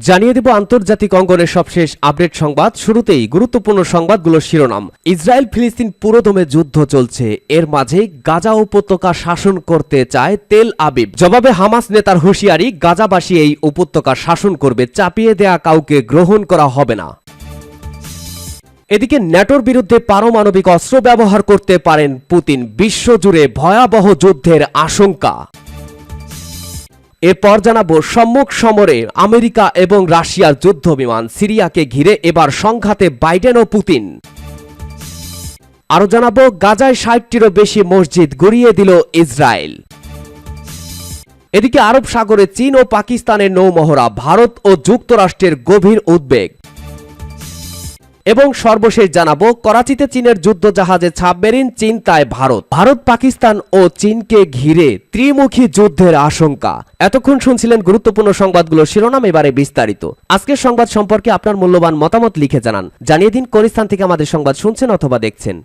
জানিয়ে দেব আন্তর্জাতিক অঙ্গনের সবশেষ আপডেট সংবাদ। শুরুতেই গুরুত্বপূর্ণ সংবাদগুলোর শিরোনাম। ইসরায়েল ফিলিস্তিন পুরোদমে যুদ্ধ চলছে। এর মাঝে গাজা উপত্যকা শাসন করতে চায় তেল আবিব। জবাবে হামাস নেতার হুঁশিয়ারি, গাজাবাসী এই উপত্যকা শাসন করবে। চাপিয়ে দেয়া কাউকে গ্রহণ করা হবে না। এদিকে ন্যাটোর বিরুদ্ধে পারমাণবিক অস্ত্র ব্যবহার করতে পারেন পুতিন। বিশ্বজুড়ে ভয়াবহ যুদ্ধের আশঙ্কা। এরপর জানাব সম্মুখ সমরে আমেরিকা এবং রাশিয়ার যুদ্ধ বিমান সিরিয়াকে ঘিরে এবার সংঘাতে বাইডেন ও পুতিন। আরও জানাব, গাজায় ষাটটিরও বেশি মসজিদ গড়িয়ে দিল ইসরায়েল। এদিকে আরব সাগরে চীন ও পাকিস্তানের নৌমহড়া ভারত ও যুক্তরাষ্ট্রের গভীর উদ্বেগ। এবং সর্বশেষ জানাব, করাচিতে চীনের যুদ্ধ জাহাজে সাবমেরিন, চিন্তায় ভারত। ভারত, পাকিস্তান ও চীনকে ঘিরে ত্রিমুখী যুদ্ধের আশঙ্কা। এতক্ষণ শুনছিলেন গুরুত্বপূর্ণ সংবাদগুলো শিরোনাম, এবারে বিস্তারিত। আজকের সংবাদ সম্পর্কে আপনার মূল্যবান মতামত লিখে জানান। জানিয়ে দিন কোন স্থান থেকে আমাদের সংবাদ শুনছেন অথবা দেখছেন।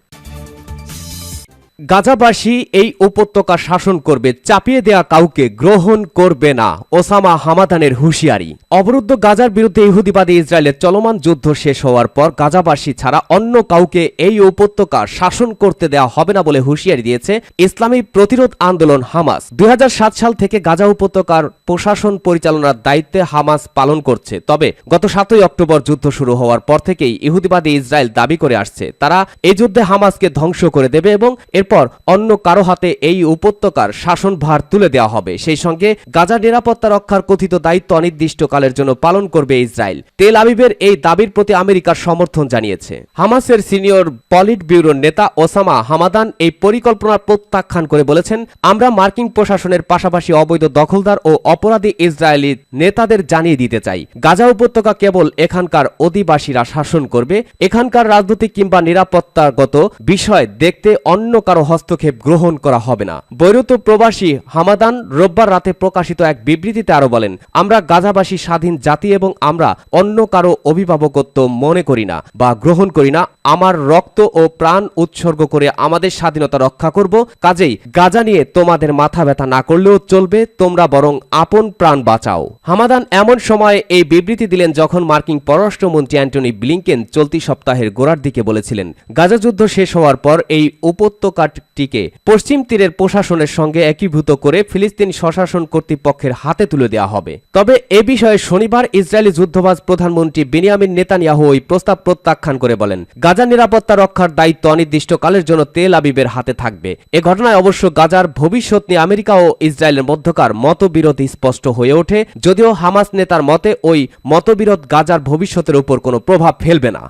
গাজাবাসী এই উপত্যকা শাসন করবে, চাপিয়ে দেয়া কাউকে গ্রহণ করবে না, ওসামা হামাদানের হুঁশিয়ারি। অবরুদ্ধ গাজার বিরুদ্ধে ইহুদিবাদী ইসরায়েলের চলমান যুদ্ধ শেষ হওয়ার পর গাজাবাসী ছাড়া অন্য কাউকে এই উপত্যকা শাসন করতে দেওয়া হবে না বলে হুঁশিয়ারি দিয়েছে ইসলামী প্রতিরোধ আন্দোলন হামাস। দুই হাজার সাত সাল থেকে গাজা উপত্যকার প্রশাসন পরিচালনার দায়িত্বে হামাস পালন করছে। তবে গত সাতই অক্টোবর যুদ্ধ শুরু হওয়ার পর থেকেই ইহুদিবাদী ইসরায়েল দাবি করে আসছে। তারা এই যুদ্ধে হামাসকে ধ্বংস করে দেবে এবং এরপর অন্য কারও হাতে এই উপত্যকার শাসনভার তুলে দেওয়া হবে। সেই সঙ্গে গাজা নিরাপত্তা রক্ষার কথিত দায়িত্ব অনির্দিষ্টকালের জন্য পালন করবে ইসরায়েল। তেল আবিবের এই দাবির প্রতি আমেরিকার সমর্থন জানিয়েছে। হামাসের সিনিয়র পলিট ব্যুরোর নেতা ওসামা হামাদান এই পরিকল্পনা প্রত্যাখ্যান করে বলেছেন, আমরা মার্কিন প্রশাসনের পাশাপাশি অবৈধ দখলদার ও অপরাধী ইসরায়েলি নেতাদের জানিয়ে দিতে চাই। গাজা উপত্যকা কেবল এখানকার অধিবাসীরা শাসন করবে। এখানকার রাজনৈতিক কিংবা নিরাপত্তাগত বিষয় দেখতে অন্য কারও হস্তক্ষেপ গ্রহণ করা হবে না। বৈরুত প্রবাসী হামাদান রোববার রাতে প্রকাশিত এক বিবৃতিতে আরও বলেন, আমরা গাজাবাসী স্বাধীন জাতি এবং আমরা অন্য কারও অভিভাবকত্ব মনে করি না বা গ্রহণ করি না। আমার রক্ত ও প্রাণ উৎসর্গ করে আমাদের স্বাধীনতা রক্ষা করব। কাজেই গাজা নিয়ে তোমাদের মাথা ব্যথা না করলেও চলবে। তোমরা বরং আপন প্রাণ বাঁচাও। হামাদান এমন সময় এই বিবৃতি দিলেন যখন মার্কিন পররাষ্ট্রমন্ত্রী অ্যান্টনি ব্লিংকেন চলতি সপ্তাহের গোড়ার দিকে বলেছিলেন, গাজা যুদ্ধ শেষ হওয়ার পর এই উপত্যকাটিকে পশ্চিম তীরের প্রশাসনের সঙ্গে একীভূত করে ফিলিস্তিন স্বশাসন কর্তৃপক্ষের হাতে তুলে দেওয়া হবে। তবে এ বিষয়ে শনিবার ইসরায়েলি যুদ্ধবাজ প্রধানমন্ত্রী বেনিয়ামিন নেতানিয়াহু ওই প্রস্তাব প্রত্যাখ্যান করে বলেন গাজা নিরাপত্তা রক্ষার দায়িত্ব অনির্দিষ্টকালের জন্য তেল আবিবের হাতে থাকবে। এ ঘটনায় অবশ্য গাজার ভবিষ্যৎ নিয়ে আমেরিকা ও ইসরায়েলের মধ্যকার মতবিরোধ স্পষ্ট হয়ে ওঠে, যদিও হামাস নেতার মতে ওই মতবিরোধ গাজার ভবিষ্যতের উপর কোনো প্রভাব ফেলবে না।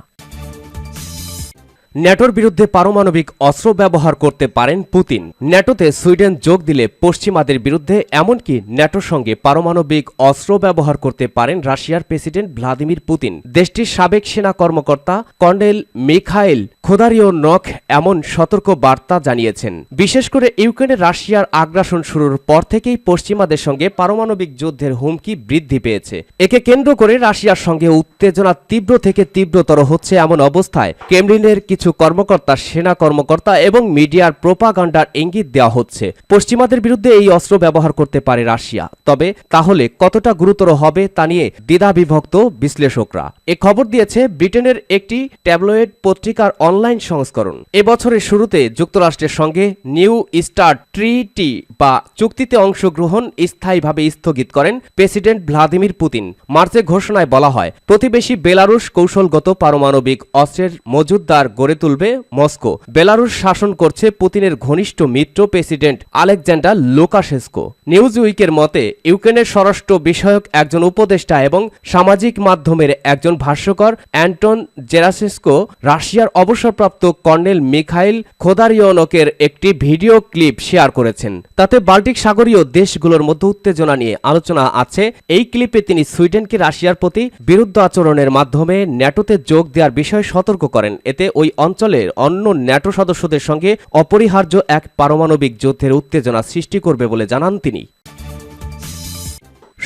ন্যাটোর বিরুদ্ধে পারমাণবিক অস্ত্র ব্যবহার করতে পারেন পুতিন। ন্যাটোতে সুইডেন যোগ দিলে পশ্চিমাদের বিরুদ্ধে, এমনকি ন্যাটোর সঙ্গে পারমাণবিক অস্ত্র ব্যবহার করতে পারেন রাশিয়ার প্রেসিডেন্ট ভ্লাদিমির পুতিন। দেশটির সাবেক সেনা কর্মকর্তা কর্নেল মিখাইল খোদারিও নখ এমন সতর্ক বার্তা জানিয়েছেন। বিশেষ করে ইউক্রেনে রাশিয়ার আগ্রাসন শুরুর পর থেকেই পশ্চিমাদের সঙ্গে পারমাণবিক যুদ্ধের হুমকি বৃদ্ধি পেয়েছে। একে কেন্দ্র করে রাশিয়ার সঙ্গে উত্তেজনা তীব্র থেকে তীব্রতর হচ্ছে এমন অবস্থায় ক্রেমলিনের কিছু কর্মকর্তা, সেনা কর্মকর্তা এবং মিডিয়ার প্রোপাগান্ডার ইঙ্গিত দেওয়া হচ্ছে। পশ্চিমাদের বিরুদ্ধে এই অস্ত্র ব্যবহার করতে পারে রাশিয়া। তবে তাহলে কতটা গুরুতর হবে তা নিয়ে দ্বিধাবিভক্ত বিশ্লেষকরা। এ খবর দিয়েছে ব্রিটেনের একটি ট্যাবলয়েড পত্রিকার অনলাইন সংস্করণ। এবছরের শুরুতে যুক্তরাষ্ট্রের সঙ্গে নিউ স্টার ট্রিটি বা চুক্তিতে অংশগ্রহণ স্থায়ীভাবে স্থগিত করেন প্রেসিডেন্ট ভ্লাদিমির পুতিন। মার্চে ঘোষণায় বলা হয়, প্রতিবেশী বেলারুশ কৌশলগত পারমাণবিক অস্ত্রের মজুদদার গড়ে তুলবে মস্কো। বেলারুশ শাসন করছে পুতিনের ঘনিষ্ঠ মিত্র প্রেসিডেন্ট আলেকজান্ডার লোকাশেস্কো নিউজ উইকের মতে, ইউক্রেনের স্বরাষ্ট্র বিষয়ক একজন উপদেষ্টা এবং সামাজিক মাধ্যমের একজন ভাষ্যকর অ্যান্টন জেরাসেস্কো রাশিয়ার অবসরপ্রাপ্ত কর্নেল মিখাইল খোদারিয়নকের একটি ভিডিও ক্লিপ শেয়ার করেছেন। তাতে বাল্টিক সাগরীয় দেশগুলোর মধ্যে উত্তেজনা নিয়ে আলোচনা আছে। এই ক্লিপে তিনি সুইডেনকে রাশিয়ার প্রতি বিরুদ্ধ আচরণের মাধ্যমে ন্যাটোতে যোগ দেওয়ার বিষয়ে সতর্ক করেন। এতে ওই অঞ্চলের অন্য ন্যাটো সদস্যদের সঙ্গে অপরিহার্য এক পারমাণবিক যুদ্ধের উত্তেজনা সৃষ্টি করবে বলে জানান তিনি।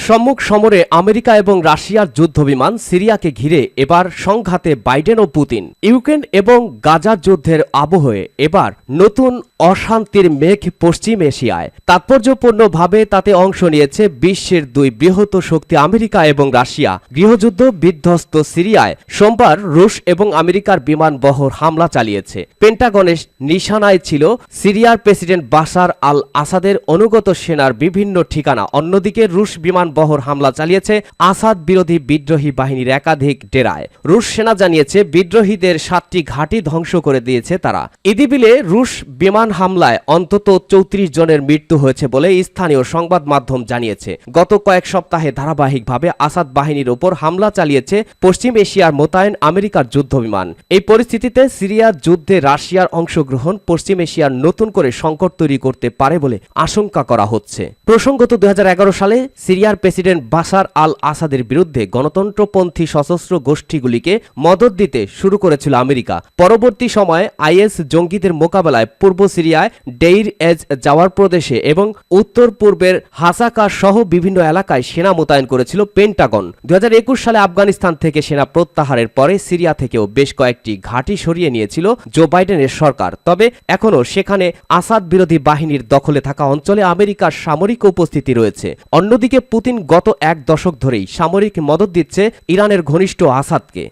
সম্মুখ সমরে আমেরিকা এবং রাশিয়ার যুদ্ধবিমান সিরিয়াকে ঘিরে এবার সংঘাতে বাইডেন ও পুতিন। ইউক্রেন এবং গাজার যুদ্ধের আবহে এবার নতুন অশান্তির মেঘ পশ্চিম এশিয়ায়। তাৎপর্যপূর্ণভাবে তাতে অংশ নিয়েছে বিশ্বের দুই বৃহৎ শক্তি আমেরিকা এবং রাশিয়া। গৃহযুদ্ধ বিধ্বস্ত সিরিয়ায় সোমবার রুশ এবং আমেরিকার বিমান বহর হামলা চালিয়েছে। পেন্টাগনের নিশানায় ছিল সিরিয়ার প্রেসিডেন্ট বাশার আল আসাদের অনুগত সেনার বিভিন্ন ঠিকানা। অন্যদিকে রুশ বিমান বহর হামলা চালিয়েছে আসাদ বিরোধী বিদ্রোহী বাহিনীর একাধিক ডেরায়। রুশ সেনা জানিয়েছে বিদ্রোহীদের সাতটি ঘাঁটি ধ্বংস করে দিয়েছে তারা। ইদিবিলে রুশ বিমান হামলায় অন্তত চৌত্রিশ জনের মৃত্যু হয়েছে বলে স্থানীয় সংবাদ মাধ্যম জানিয়েছে। গত কয়েক সপ্তাহে ধারাবাহিকভাবে আসাদ বাহিনীর ওপর হামলা চালিয়েছে পশ্চিম এশিয়ার মোতায়েন আমেরিকার যুদ্ধবিমান এই পরিস্থিতিতে সিরিয়ার যুদ্ধে রাশিয়ার অংশগ্রহণ পশ্চিম এশিয়ার নতুন করে সংকট তৈরি করতে পারে বলে আশঙ্কা করা হচ্ছে। প্রসঙ্গত দু হাজার এগারো সালে সিরিয়ার প্রেসিডেন্ট বাসার আল আসাদের বিরুদ্ধে গণতন্ত্রপন্থী সশস্ত্র গোষ্ঠীগুলিকে মদত দিতে শুরু করেছিল আমেরিকা। পরবর্তী সময়ে আইএস জঙ্গিদের মোকাবেলায় পূর্ব সিরিয়ায় ডেইর এজ জাওয়ার প্রদেশে এবং উত্তর পূর্বের হাসাকা সহ বিভিন্ন এলাকায় সেনা মোতায়েন করেছিল পেন্টাগন। দু হাজার একুশ সালে আফগানিস্তান থেকে সেনা প্রত্যাহারের পরে সিরিয়া থেকেও বেশ কয়েকটি ঘাঁটি সরিয়ে নিয়েছিল জো বাইডেনের সরকার। তবে এখনও সেখানে আসাদ বিরোধী বাহিনীর দখলে থাকা অঞ্চলে আমেরিকার সামরিক উপস্থিতি রয়েছে। অন্যদিকে পুতিন গত এক দশক ধরেই সামরিক মদত দিচ্ছে ইরানের ঘনিষ্ঠ আসাদকে।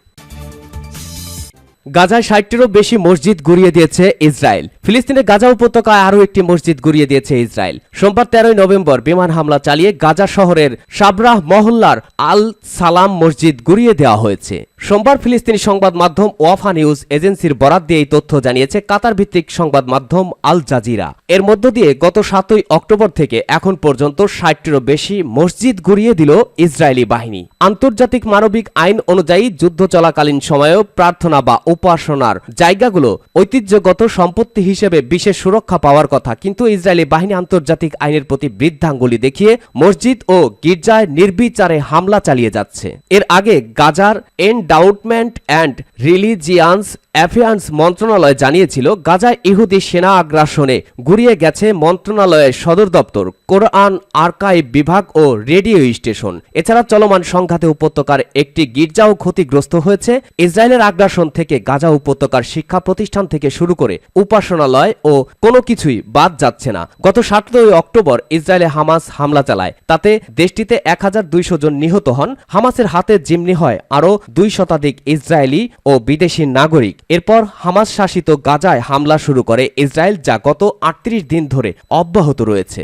গাজায় ষাটটিরও বেশি মসজিদ গুড়িয়ে দিয়েছে ইসরায়েল। ফিলিস্তিনের গাজা উপত্যকায় আরও একটি মসজিদ গুড়িয়ে দিয়েছে ইসরায়েল। সোমবার তেরোই নভেম্বর বিমান হামলা চালিয়ে গাজা শহরের সাবরাহ মহল্লার আল সালাম মসজিদ গুড়িয়ে দেওয়া হয়েছে। সোমবার ফিলিস্তিনি সংবাদ মাধ্যম ওয়াফা নিউজ এজেন্সির বরাত দিয়ে এই তথ্য জানিয়েছে কাতার ভিত্তিক সংবাদ মাধ্যম আল জাজিরা। এর মধ্য দিয়ে গত সাতই অক্টোবর থেকে এখন পর্যন্ত ষাটটিরও বেশি মসজিদ গুড়িয়ে দিল ইসরায়েলি বাহিনী। আন্তর্জাতিক মানবিক আইন অনুযায়ী যুদ্ধ চলাকালীন সময়েও প্রার্থনা বা উপাসনার জায়গাগুলো ঐতিহ্যগত সম্পত্তি হিসেবে বিশেষ সুরক্ষা পাওয়ার কথা, কিন্তু ইসরায়েলি বাহিনী আন্তর্জাতিক আইনের প্রতি বৃদ্ধাঙ্গুলি দেখিয়ে মসজিদ ও গির্জায় নির্বিচারে হামলা চালিয়ে যাচ্ছে। এর আগে গাজার এন্ডাউটমেন্ট অ্যান্ড রিলিজিয়ান্স অ্যাফেয়ার্স মন্ত্রণালয় জানিয়েছিল, গাজায় ইহুদি সেনা আগ্রাসনে গুড়িয়ে গেছে মন্ত্রণালয়ের সদর দপ্তর, কোরআন আর্কাইভ বিভাগ ও রেডিও স্টেশন। এছাড়া চলমান সংঘাতে উপত্যকার একটি গির্জাও ক্ষতিগ্রস্ত হয়েছে। ইসরায়েলের আগ্রাসন থেকে গাজা উপত্যকার শিক্ষা প্রতিষ্ঠান থেকে শুরু করে উপাসনালয় ও কোনো কিছুই বাদ যাচ্ছে না। গত সাতই অক্টোবর ইসরায়েলে হামাস হামলা চালায়। তাতে দেশটিতে এক হাজার দুইশো জন নিহত হন। হামাসের হাতে জিম্নি হয় আরও দুই শতাধিক ইসরায়েলি ও বিদেশি নাগরিক। এরপর হামাস শাসিত গাজায় হামলা শুরু করে ইসরায়েল, যা গত আটত্রিশ দিন ধরে অব্যাহত রয়েছে।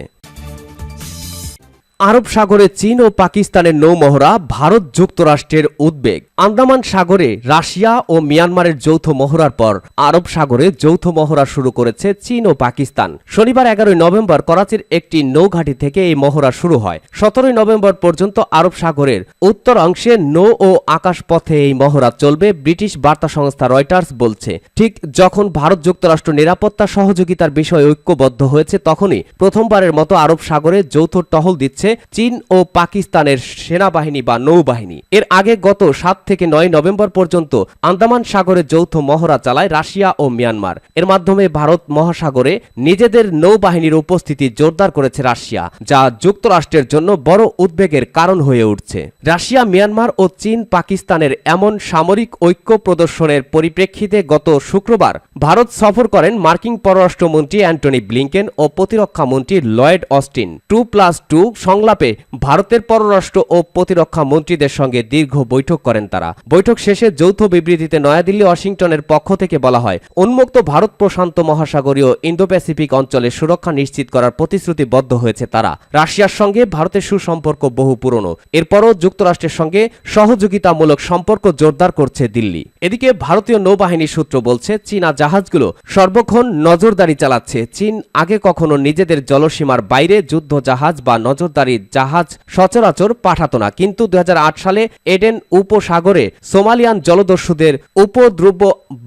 আরব সাগরে চীন ও পাকিস্তানের নৌমহড়া ভারত যুক্তরাষ্ট্রের উদ্বেগ। আন্দামান সাগরে রাশিয়া ও মিয়ানমারের যৌথ মহড়ার পর আরব সাগরে যৌথ মহড়া শুরু করেছে চীন ও পাকিস্তান। শনিবার এগারোই নভেম্বর করাচির একটি নৌঘাঁটি থেকে এই মহড়া শুরু হয়। সতেরোই নভেম্বর পর্যন্ত আরব সাগরের উত্তর অংশে নৌ ও আকাশপথে এই মহড়া চলবে, ব্রিটিশ বার্তা সংস্থা রয়টার্স বলছে। ঠিক যখন ভারত যুক্তরাষ্ট্র নিরাপত্তা সহযোগিতার বিষয়ে ঐক্যবদ্ধ হয়েছে, তখনই প্রথমবারের মতো আরব সাগরে যৌথ টহল দিচ্ছে চীন ও পাকিস্তানের সেনাবাহিনী বা নৌবাহিনী। এর আগে গত সাত থেকে নয় নভেম্বর পর্যন্ত আন্দামান সাগরে যৌথ মহড়া চালায় রাশিয়া ও মিয়ানমার। এর মাধ্যমে ভারত মহাসাগরে নিজেদের নৌবাহিনীর উপস্থিতি জোরদার করেছে রাশিয়া, যা যুক্তরাষ্ট্রের জন্য বড় উদ্বেগের কারণ হয়ে উঠছে। রাশিয়া, মিয়ানমার ও চীন পাকিস্তানের এমন সামরিক ঐক্য প্রদর্শনের পরিপ্রেক্ষিতে গত শুক্রবার ভারত সফর করেন মার্কিন পররাষ্ট্রমন্ত্রী অ্যান্টনি ব্লিংকেন ও প্রতিরক্ষা মন্ত্রী Lloyd Austin. Two plus two সংলাপে ভারতের পররাষ্ট্র ও প্রতিরক্ষা মন্ত্রীদের সঙ্গে দীর্ঘ বৈঠক করেন তারা। বৈঠক শেষে যৌথ বিবৃতিতে নয়াদিল্লি ওয়াশিংটনের পক্ষ থেকে বলা হয়, উন্মুক্ত ভারত প্রশান্ত মহাসাগরীয় ইন্দো প্যাসিফিক অঞ্চলে সুরক্ষা নিশ্চিত করার প্রতিশ্রুতিবদ্ধ হয়েছে তারা। রাশিয়ার সঙ্গে ভারতের সুসম্পর্ক বহু পুরনো। এরপরও যুক্তরাষ্ট্রের সঙ্গে সহযোগিতামূলক সম্পর্ক জোরদার করছে দিল্লি। এদিকে ভারতীয় নৌবাহিনীর সূত্র বলছে, চীনা জাহাজগুলো সর্বক্ষণ নজরদারি চালাচ্ছে। চীন আগে কখনো নিজেদের জলসীমার বাইরে যুদ্ধ জাহাজ বা নজরদারি জাহাজ সচরাচর পাঠাতো না। কিন্তু দু হাজার আট সালে এডেন উপসাগরে সোমালিয়ান জলদস্যুদের উপদ্রব্য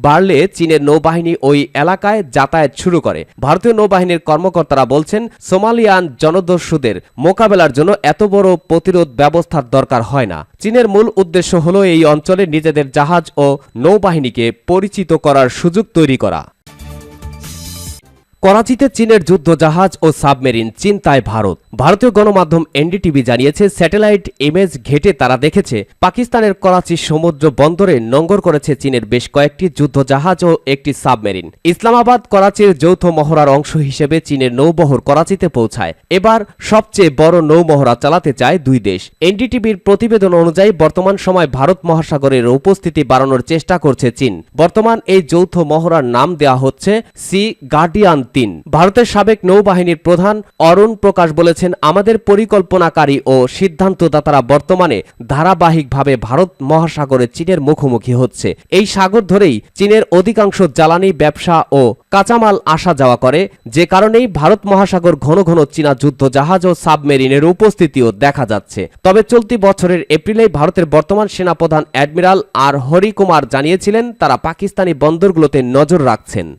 বাড়লে চীনের নৌবাহিনী ওই এলাকায় যাতায়াত শুরু করে। ভারতীয় নৌবাহিনীর কর্মকর্তারা বলছেন, সোমালিয়ান জনদস্যুদের মোকাবেলার জন্য এত বড় প্রতিরোধ ব্যবস্থার দরকার হয় না। চীনের মূল উদ্দেশ্য হল এই অঞ্চলে নিজেদের জাহাজ ও নৌবাহিনীকে পরিচিত করার সুযোগ তৈরি করা। করাচিতে চীনের যুদ্ধ জাহাজ ও সাবমেরিন, চিন্তায় ভারত। ভারতীয় গণমাধ্যম এনডিটিভি জানিয়েছে, স্যাটেলাইট ইমেজ ঘেটে তারা দেখেছে, পাকিস্তানের করাচি সমুদ্র বন্দরে নোঙ্গর করেছে চীনের বেশ কয়েকটি যুদ্ধজাহাজ ও একটি সাবমেরিন। ইসলামাবাদ করাচির যৌথ মহড়ার অংশ হিসেবে চীনের নৌবহর করাচিতে পৌঁছায়। এবার সবচেয়ে বড় নৌমহড়া চালাতে চায় দুই দেশ। এনডিটিভির প্রতিবেদন অনুযায়ী, বর্তমান সময় ভারত মহাসাগরের উপস্থিতি বাড়ানোর চেষ্টা করছে চীন। বর্তমান এই যৌথ মহড়ার নাম দেওয়া হচ্ছে, সি গার্ডিয়ান তিন। ভারতের সাবেক নৌবাহিনীর প্রধান অরুণ প্রকাশ বলেছেন, আমাদের পরিকল্পনাকারী ও সিদ্ধান্তদাতারা বর্তমানে ধারাবাহিকভাবে ভারত মহাসাগরে চীনের মুখোমুখি হচ্ছে। এই সাগর ধরেই চীনের অধিকাংশ জ্বালানি ব্যবসা ও কাঁচামাল আসা যাওয়া করে। যে কারণেই ভারত মহাসাগর ঘন ঘন চীনা যুদ্ধ জাহাজ ও সাবমেরিনের উপস্থিতিও দেখা যাচ্ছে। তবে চলতি বছরের এপ্রিলে ভারতের বর্তমান সেনাপ্রধান অ্যাডমিরাল আর হরিকুমার জানিয়েছিলেন, তারা পাকিস্তানি বন্দরগুলোতে নজর রাখছেন।